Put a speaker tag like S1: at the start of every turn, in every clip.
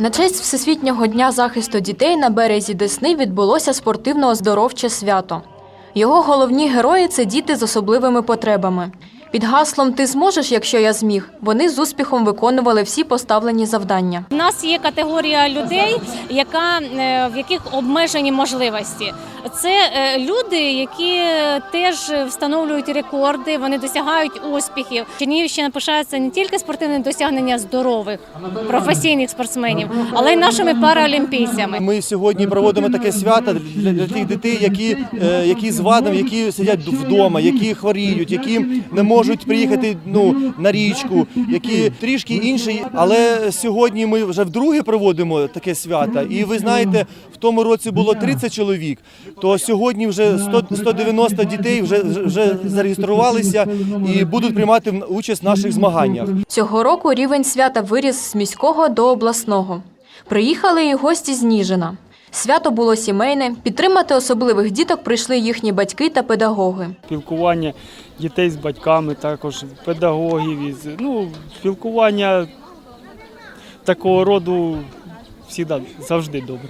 S1: На честь Всесвітнього дня захисту дітей на березі Десни відбулося спортивно-оздоровче свято. Його головні герої це діти з особливими потребами. Під гаслом Ти зможеш, якщо я зміг, вони з успіхом виконували всі поставлені завдання.
S2: У нас є категорія людей, яка е, в яких обмежені можливості. Це е, люди, які теж встановлюють рекорди, вони досягають успіхів. Чернігівщина пишається не тільки спортивним досягнення здорових професійних спортсменів, але й нашими параолімпійцями.
S3: Ми сьогодні проводимо таке свято для, для тих дітей, які, е, які з вадом, які сидять вдома, які хворіють, які не можуть приїхати ну, на річку, які трішки інші. Але сьогодні ми вже вдруге проводимо таке свято. І ви знаєте, в тому році було 30 чоловік, то сьогодні вже 100, 190 дітей вже, вже зареєструвалися і будуть приймати участь в наших змаганнях.
S1: Цього року рівень свята виріс з міського до обласного. Приїхали і гості з Ніжина. Свято було сімейне. Підтримати особливих діток прийшли їхні батьки та педагоги.
S4: спілкування дітей з батьками, також педагогів. із- Ну, спілкування такого роду всіда, завжди добре.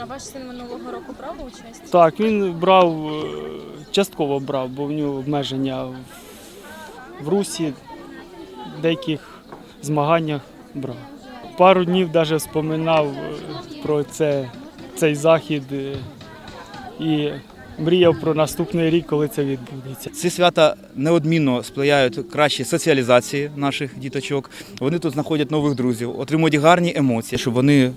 S5: А ваш син минулого року брав участь?
S4: Так, він брав, е, частково брав, бо в нього обмеження в, русі, в деяких змаганнях брав. Пару днів навіть споминав е, про це, цей захід е, і мріяв про наступний рік, коли це відбудеться.
S6: Ці свята неодмінно сприяють кращій соціалізації наших діточок. Вони тут знаходять нових друзів, отримують гарні емоції, щоб вони е,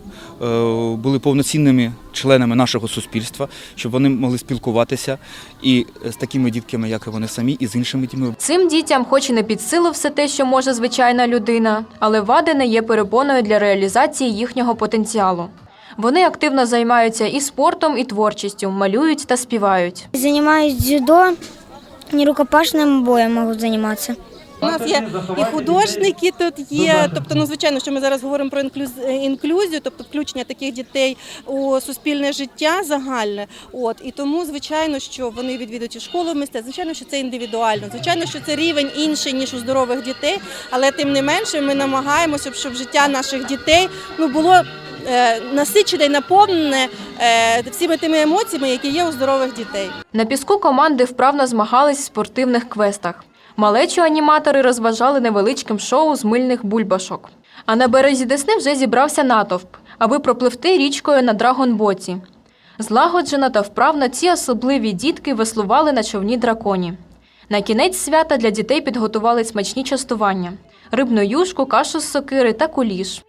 S6: були повноцінними членами нашого суспільства, щоб вони могли спілкуватися і з такими дітками, як і вони самі, і з іншими дітьми.
S1: Цим дітям, хоч і не під силу все те, що може звичайна людина, але вади не є перепоною для реалізації їхнього потенціалу. Вони активно займаються і спортом, і творчістю, малюють та співають.
S7: Занимаюсь дзюдо, не рукопашным боем могу заниматься.
S8: У нас є і художники тут є. Тобто, ну звичайно, що ми зараз говоримо про інклюз- інклюзію, тобто включення таких дітей у суспільне життя загальне. От і тому, звичайно, що вони відвідують і школу мистецтв. Звичайно, що це індивідуально. Звичайно, що це рівень інший ніж у здорових дітей, але тим не менше ми намагаємося, щоб життя наших дітей ну було. Е, Насичене і наповнене е, всіми тими емоціями, які є у здорових дітей.
S1: На піску команди вправно змагались в спортивних квестах. Малечу аніматори розважали невеличким шоу з мильних бульбашок. А на березі Десни вже зібрався натовп, аби пропливти річкою на драгонботі. Злагоджено та вправно ці особливі дітки веслували на човні драконі. На кінець свята для дітей підготували смачні частування: рибну юшку, кашу з сокири та куліш.